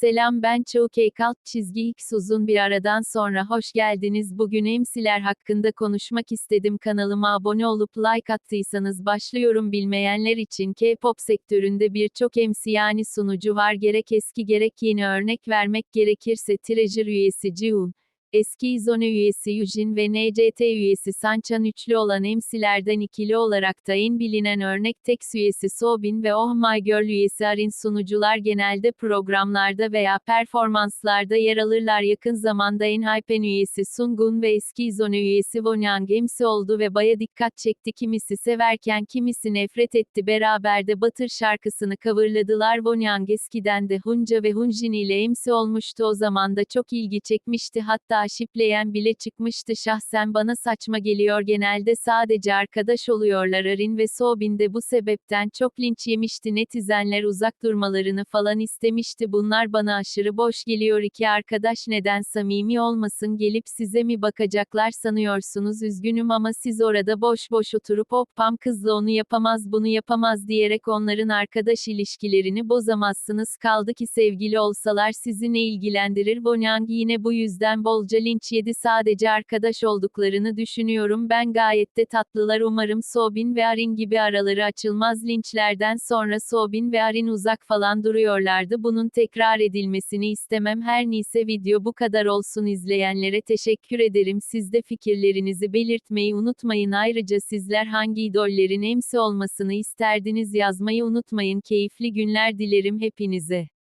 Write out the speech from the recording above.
Selam ben Çoğukey alt çizgi X uzun bir aradan sonra hoş geldiniz. Bugün emsiler hakkında konuşmak istedim. Kanalıma abone olup like attıysanız başlıyorum. Bilmeyenler için K-pop sektöründe birçok MC yani sunucu var. Gerek eski gerek yeni örnek vermek gerekirse Treasure üyesi Jihoon, Eski İzone üyesi Yujin ve NCT üyesi Sanchan üçlü olan emsilerden ikili olarak da en bilinen örnek Tex üyesi Sobin ve Oh My Girl üyesi Arin sunucular genelde programlarda veya performanslarda yer alırlar. Yakın zamanda Enhypen üyesi Sungun ve eski İzone üyesi Wonyang emsi oldu ve baya dikkat çekti. Kimisi severken kimisi nefret etti. Beraber de Batır şarkısını coverladılar. Wonyang eskiden de Hunca ve Hunjin ile emsi olmuştu. O zaman da çok ilgi çekmişti. Hatta şipleyen bile çıkmıştı. Şahsen bana saçma geliyor. Genelde sadece arkadaş oluyorlar. Arin ve Sobin de bu sebepten çok linç yemişti. Netizenler uzak durmalarını falan istemişti. Bunlar bana aşırı boş geliyor. İki arkadaş neden samimi olmasın? Gelip size mi bakacaklar sanıyorsunuz? Üzgünüm ama siz orada boş boş oturup hoppam kızla onu yapamaz bunu yapamaz diyerek onların arkadaş ilişkilerini bozamazsınız. Kaldı ki sevgili olsalar sizi ne ilgilendirir? Wonyang yine bu yüzden bolca linç yedi sadece arkadaş olduklarını düşünüyorum. Ben gayet de tatlılar umarım Sobin ve Arin gibi araları açılmaz. Linçlerden sonra Sobin ve Arin uzak falan duruyorlardı. Bunun tekrar edilmesini istemem. Her neyse video bu kadar olsun. İzleyenlere teşekkür ederim. Siz de fikirlerinizi belirtmeyi unutmayın. Ayrıca sizler hangi idollerin emsi olmasını isterdiniz yazmayı unutmayın. Keyifli günler dilerim hepinize.